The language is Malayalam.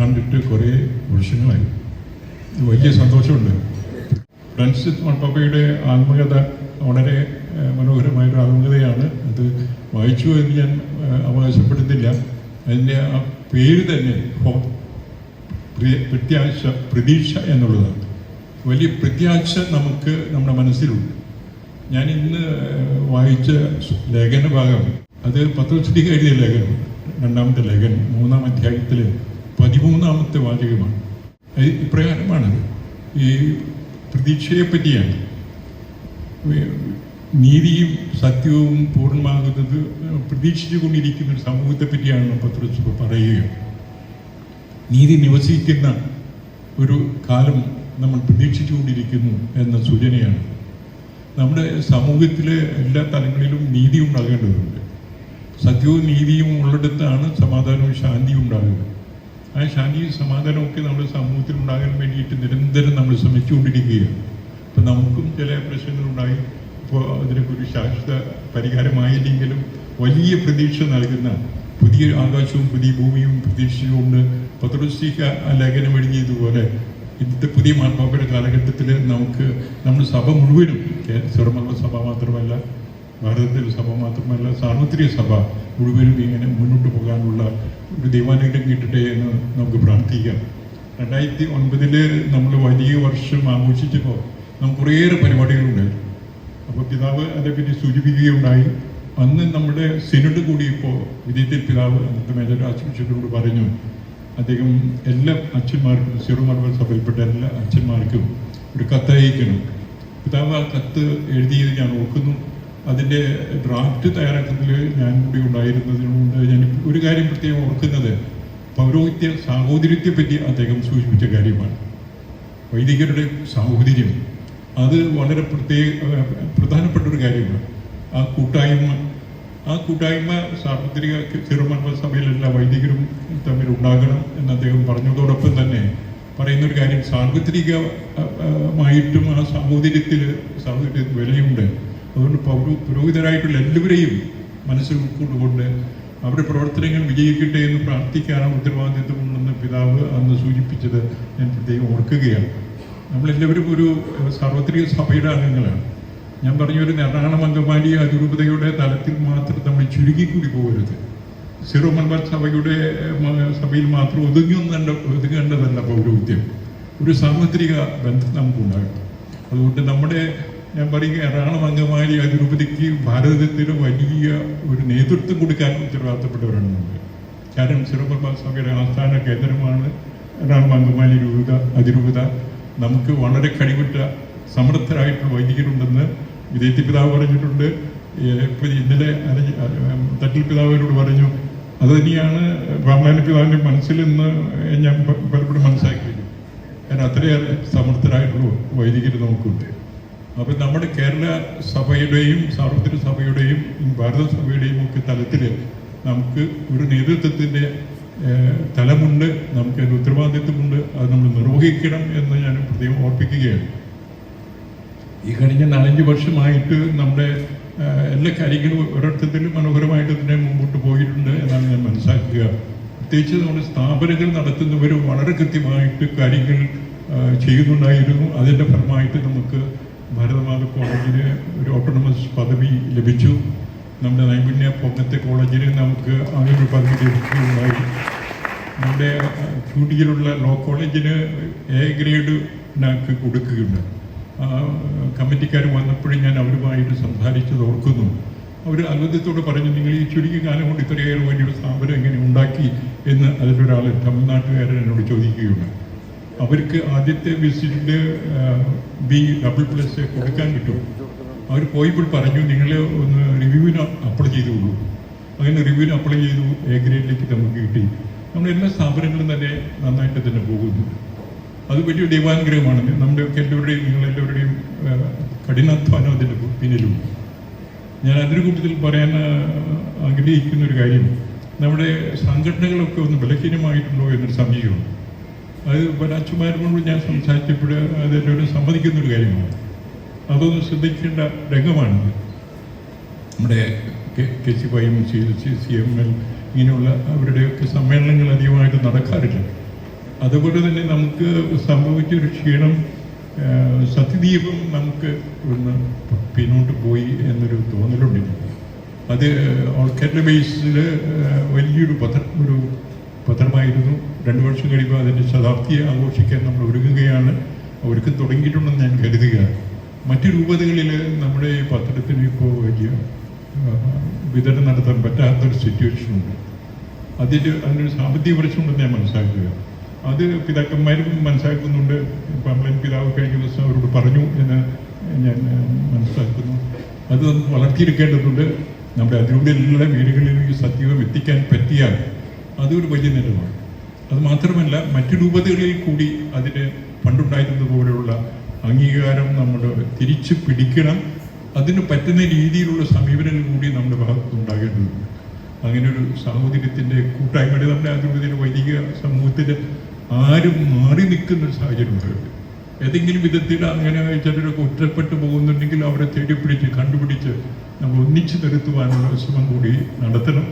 കണ്ടിട്ട് കുറേ വർഷങ്ങളായി വലിയ സന്തോഷമുണ്ട്. ഫ്രണ്ട്സ് മാർപ്പാപ്പയുടെ ആത്മകഥ വളരെ മനോഹരമായൊരു ആത്മകഥയാണ്. അത് വായിച്ചു എന്ന് ഞാൻ അവകാശപ്പെടുന്നില്ല. അതിന്റെ ആ പേര് തന്നെ പ്രത്യാശ പ്രതീക്ഷ എന്നുള്ളതാണ്. വലിയ പ്രത്യാശ നമുക്ക് നമ്മുടെ മനസ്സിലുണ്ട്. ഞാൻ ഇന്ന് വായിച്ച ലേഖന ഭാഗം അത് പത്രശ്രീ എഴുതിയ ലേഖനം രണ്ടാമത്തെ ലേഖനം മൂന്നാം അധ്യായത്തിൽ പതിമൂന്നാമത്തെ വാചകമാണ്. ഇപ്രകാരമാണ് ഇപ്രകാരമാണത്. ഈ പ്രതീക്ഷയെ പറ്റിയാണ് നീതിയും സത്യവും പൂർണമാകുന്നത് പ്രതീക്ഷിച്ചു കൊണ്ടിരിക്കുന്ന ഒരു സമൂഹത്തെ പറ്റിയാണ് പത്രസ് പറയുക നീതി നിവസിക്കുന്ന ഒരു കാലം നമ്മൾ പ്രതീക്ഷിച്ചുകൊണ്ടിരിക്കുന്നു എന്ന സൂചനയാണ്. നമ്മുടെ സമൂഹത്തിലെ എല്ലാ തലങ്ങളിലും നീതി ഉണ്ടാകേണ്ടതുണ്ട്. സത്യവും നീതിയും ഉള്ളിടത്താണ് സമാധാനവും ശാന്തിയും ഉണ്ടാകുക ആ ശാന്തിയും സമാധാനവും ഒക്കെ നമ്മുടെ സമൂഹത്തിൽ ഉണ്ടാകാൻ വേണ്ടിയിട്ട് നിരന്തരം നമ്മൾ ശ്രമിച്ചുകൊണ്ടിരിക്കുകയാണ്. അപ്പം നമുക്കും ചില പ്രശ്നങ്ങളുണ്ടായി. ഇപ്പോൾ അതിനൊക്കെ ശാശ്വത പരിഹാരമായില്ലെങ്കിലും വലിയ പ്രതീക്ഷ നൽകുന്ന പുതിയ ആകാശവും പുതിയ ഭൂമിയും പ്രതീക്ഷിച്ചുകൊണ്ട് പത്രോസിക്ക ആ ലേഖനം എഴുതിയതുപോലെ ഇന്നത്തെ പുതിയ മാർപ്പാപ്പയുടെ കാലഘട്ടത്തിൽ നമുക്ക് നമ്മൾ സഭ മുഴുവനും ചെറുമല്ല സഭ മാത്രമല്ല ഭാരതത്തിലെ സഭ മാത്രമല്ല സാർവത്രിക സഭ മുഴുവനും ഇങ്ങനെ മുന്നോട്ട് ദൈവാനുഗ്രഹം കിട്ടട്ടെ എന്ന് നമുക്ക് പ്രാർത്ഥിക്കാം. രണ്ടായിരത്തി ഒൻപതിൽ നമ്മൾ വലിയ വർഷം ആഘോഷിച്ചപ്പോൾ നമുക്ക് കുറേയേറെ പരിപാടികളുണ്ടായിരുന്നു അപ്പോൾ പിതാവ് അതേപ്പറ്റി സൂചിപ്പിക്കുകയുണ്ടായി. അന്ന് നമ്മുടെ സിനഡ് കൂടിയപ്പോൾ വിജയത്തിൽ പിതാവ് അന്നത്തെ മേജർ ആശുപത്രിയോട് പറഞ്ഞു. അദ്ദേഹം എല്ലാ അച്ഛന്മാർക്കും സിറോ മലബാർ സഭയിൽപ്പെട്ട എല്ലാ അച്ഛന്മാർക്കും ഒരു കത്തയക്കണം പിതാവ് ആ കത്ത് എഴുതിയത് ഞാൻ ഓർക്കുന്നു. അതിന്റെ ഡ്രാഫ്റ്റ് തയ്യാറാക്കുന്നതിൽ ഞാൻ കൂടി ഉണ്ടായിരുന്നതുകൊണ്ട് ഞാൻ ഒരു കാര്യം പ്രത്യേകം ഓർക്കുന്നത്. പൗരോഹിത്യ സാഹോദര്യത്തെ പറ്റി അദ്ദേഹം സൂചിപ്പിച്ച കാര്യമാണ്. വൈദികരുടെ സാഹോദര്യം അത് വളരെ പ്രത്യേക പ്രധാനപ്പെട്ട ഒരു കാര്യമാണ്. ആ കൂട്ടായ്മ ആ കൂട്ടായ്മ സാർവത്രിക ചെറുമർമ്മ സഭയിൽ എല്ലാ വൈദികരും തമ്മിൽ ഉണ്ടാകണം എന്ന് അദ്ദേഹം പറഞ്ഞതോടൊപ്പം തന്നെ പറയുന്ന ഒരു കാര്യം സാർവത്രികമായിട്ടും ആ സാഹോദര്യത്തിൽ സാഹോദര്യത്തിൽ വിലയുണ്ട്. അതുകൊണ്ട് പൗരോ പുരോഹിതരായിട്ടുള്ള എല്ലാവരെയും മനസ്സിൽ ഉൾക്കൊണ്ടുകൊണ്ട് അവരുടെ പ്രവർത്തനങ്ങൾ വിജയിക്കട്ടെ എന്ന് പ്രാർത്ഥിക്കാനാണ് ഉത്തരവാദിത്വമുണ്ടെന്ന് പിതാവ് അന്ന് സൂചിപ്പിച്ചത് ഞാൻ പ്രത്യേകം ഓർക്കുകയാണ്. നമ്മളെല്ലാവരും ഒരു സാർവത്രിക സഭയുടെ അംഗങ്ങളാണ്. ഞാൻ പറഞ്ഞ ഒരു എറണാകുളം അങ്കമാലി അതിരൂപതയുടെ തലത്തിൽ മാത്രം നമ്മൾ ചുരുങ്ങിക്കൂടി പോകരുത്. സിറോ മലബാർ സഭയുടെ സഭയിൽ മാത്രം ഒതുങ്ങിയൊന്നല്ല ഒതുങ്ങേണ്ടതല്ല പൗരോഹിത്യം. ഒരു സാർവത്രിക ബന്ധം നമുക്കുണ്ടാകണം അതുകൊണ്ട് നമ്മുടെ ഞാൻ പറയുക എറണാകുളം അങ്കമാലി അതിരൂപതയ്ക്ക് ഭാരതത്തിന് വലിയ ഒരു നേതൃത്വം കൊടുക്കാൻ ഉത്തരവാദിത്തപ്പെട്ടവരാണ് നമ്മൾ കാരണം സിറോ സ്വാമിയുടെ സഭയുടെ ആസ്ഥാന കേന്ദ്രമാണ് എറണാകുളം അങ്കമാലി രൂപത അതിരൂപത. നമുക്ക് വളരെ കഴിവുറ്റ സമർത്ഥരായിട്ടുള്ള വൈദികരുണ്ടെന്ന് വിദേശി പിതാവ് പറഞ്ഞിട്ടുണ്ട്. ഇപ്പം ഇന്നലെ തട്ടിൽ പിതാവിനോട് പറഞ്ഞു അത് തന്നെയാണ് ബ്രാഹ്മണ പിതാവിന്റെ മനസ്സിൽ നിന്ന് ഞാൻ പലപ്പോഴും മനസ്സിലാക്കിയത് കാരണം അത്രയേറെ സമർത്ഥരായിട്ടുള്ള വൈദികർ നമുക്കുണ്ട്. അപ്പൊ നമ്മുടെ കേരള സഭയുടെയും സാർവത്രിക സഭയുടെയും ഭാരത സഭയുടെയും ഒക്കെ തലത്തിൽ നമുക്ക് ഒരു നേതൃത്വത്തിന്റെ തലമുണ്ട് നമുക്ക് അതിന്റെ ഉത്തരവാദിത്വമുണ്ട് അത് നമ്മൾ നിർവഹിക്കണം എന്ന് ഞാൻ പ്രത്യേകം ഓർപ്പിക്കുകയാണ്. ഈ കഴിഞ്ഞ നാലഞ്ച് വർഷമായിട്ട് നമ്മുടെ എല്ലാ കാര്യങ്ങളും ഒരർത്ഥത്തിലും മനോഹരമായിട്ട് തന്നെ മുമ്പോട്ട് പോയിട്ടുണ്ട് എന്നാണ് ഞാൻ മനസ്സിലാക്കുക. പ്രത്യേകിച്ച് നമ്മുടെ സ്ഥാപനങ്ങൾ നടത്തുന്നവർ വളരെ കൃത്യമായിട്ട് കാര്യങ്ങൾ ചെയ്യുന്നുണ്ടായിരുന്നു. അതിന്റെ ഫലമായിട്ട് നമുക്ക് ഭാരതമാത കോളേജിന് ഒരു ഓട്ടോണമസ് പദവി ലഭിച്ചു. നമ്മുടെ നൈപുണ്യ പൊങ്ങത്തെ കോളേജിന് നമുക്ക് അങ്ങനെ ഒരു പദവി ലഭിക്കുകയുണ്ടായി. നമ്മുടെ ചൂടിയിലുള്ള ലോ കോളേജിന് എ ഗ്രേഡ് ഞങ്ങൾക്ക് കൊടുക്കുകയുണ്ട്. കമ്മിറ്റിക്കാർ വന്നപ്പോഴും ഞാൻ അവരുമായിട്ട് സംസാരിച്ചത് ഓർക്കുന്നു. അവർ അത്ഭുതത്തോട് പറഞ്ഞു നിങ്ങൾ ഈ ചുരുങ്ങിയ കാലം കൊണ്ട് ഇത്രയേറെ വലിയൊരു സ്ഥാപനം എങ്ങനെ ഉണ്ടാക്കി? എന്ന് അതിലൊരാൾ തമിഴ്നാട്ടുകാരൻ എന്നോട് ചോദിക്കുകയുണ്ട് അവർക്ക് ആദ്യത്തെ വിസിറ്റിന്റെ ബി ഡബിൾ പ്ലസ് കൊടുക്കാൻ കിട്ടും. അവർ പോയപ്പോൾ പറഞ്ഞു നിങ്ങൾ ഒന്ന് റിവ്യൂവിന് അപ്ലൈ ചെയ്തോളൂ. അങ്ങനെ റിവ്യൂവിന് അപ്ലൈ ചെയ്തു എ ഗ്രേഡിലേക്ക് നമുക്ക് കിട്ടി. നമ്മുടെ എല്ലാ സ്ഥാപനങ്ങളും തന്നെ നന്നായിട്ട് തന്നെ പോകുന്നു അത് വലിയ ദൈവാനുഗ്രഹമാണ്. നമ്മുടെയൊക്കെ എല്ലാവരുടെയും നിങ്ങളെല്ലാവരുടെയും കഠിനാധ്വാനം അതിന്റെ പിന്നിലുണ്ട്. ഞാൻ അതിന് കൂട്ടത്തിൽ പറയാൻ ആഗ്രഹിക്കുന്ന ഒരു കാര്യം നമ്മുടെ സംഘടനകളൊക്കെ ഒന്ന് ബലഹീനമായിട്ടുണ്ടോ എന്നൊരു സംശയമുണ്ട്. അത് പല അച്ഛന്മാരോട് ഞാൻ സംസാരിച്ചപ്പോൾ അത് എന്നോട് സമ്മതിക്കുന്ന ഒരു കാര്യമാണ്. അതൊന്ന് ശ്രദ്ധിക്കേണ്ട രംഗമാണിത്. നമ്മുടെ K C Y M C C C M L ഇങ്ങനെയുള്ള അവരുടെയൊക്കെ സമ്മേളനങ്ങൾ അധികമായിട്ട് നടക്കാറില്ല. അതുപോലെ തന്നെ നമുക്ക് സംഭവിച്ച ഒരു ക്ഷീണം സത്യദീപം നമുക്ക് ഒന്ന് പിന്നോട്ട് പോയി എന്നൊരു തോന്നലുണ്ട് അത് ഓൾ ബേസിൽ വലിയൊരു പത്ര ഒരു പത്രമായിരുന്നു. രണ്ട് വർഷം കഴിയുമ്പോൾ അതിന്റെ ശതാബ്ദിയെ ആഘോഷിക്കാൻ നമ്മൾ ഒരുങ്ങുകയാണ്. ഒരുക്കം തുടങ്ങിയിട്ടുണ്ടെന്ന് ഞാൻ കരുതുക. മറ്റു രൂപതകളിൽ നമ്മുടെ ഈ പത്രത്തിന് ഇപ്പോൾ വലിയ വിതരണം നടത്താൻ പറ്റാത്തൊരു സിറ്റുവേഷനുണ്ട് അതിന്റെ അതിനൊരു സാമ്പത്തിക പ്രശ്നമുണ്ടെന്ന് ഞാൻ മനസ്സിലാക്കുക. അത് പിതാക്കന്മാരും മനസ്സിലാക്കുന്നുണ്ട്. പമ്പളൻ പിതാവ് കഴിഞ്ഞ ദിവസം അവരോട് പറഞ്ഞു എന്ന് ഞാൻ മനസ്സിലാക്കുന്നു. അത് നമുക്ക് വളർത്തിയെടുക്കേണ്ടതുണ്ട്. നമ്മുടെ അതിലൂടെ എല്ലാ വീടുകളിലും ഈ സത്യവും എത്തിക്കാൻ പറ്റിയാൽ അതൊരു വലിയ നേട്ടമാണ്. അത് മാത്രമല്ല മറ്റു രൂപതകളിൽ കൂടി അതിന് പണ്ടുണ്ടായിരുന്നത് പോലെയുള്ള അംഗീകാരം നമ്മൾ തിരിച്ചു പിടിക്കണം. അതിന് പറ്റുന്ന രീതിയിലുള്ള സമീപനങ്ങൾ കൂടി നമ്മുടെ ഭാഗത്ത് ഉണ്ടാകേണ്ടതുണ്ട്. അങ്ങനെ ഒരു സാഹോദര്യത്തിന്റെ കൂട്ടായ്മയുടെ നമ്മുടെ അതിരൂപതയിലെ വൈദിക സമൂഹത്തിൽ ആരും മാറി നിൽക്കുന്ന ഒരു സാഹചര്യം സാഹചര്യമുണ്ട് ഏതെങ്കിലും വിധത്തിൽ അങ്ങനെ ചിലരൊക്കെ ഒറ്റപ്പെട്ടു പോകുന്നുണ്ടെങ്കിൽ അവരെ തേടി പിടിച്ച് കണ്ടുപിടിച്ച് നമ്മൾ ഒന്നിച്ചു നിർത്തുവാനുള്ള ശ്രമം കൂടി നടത്തണം.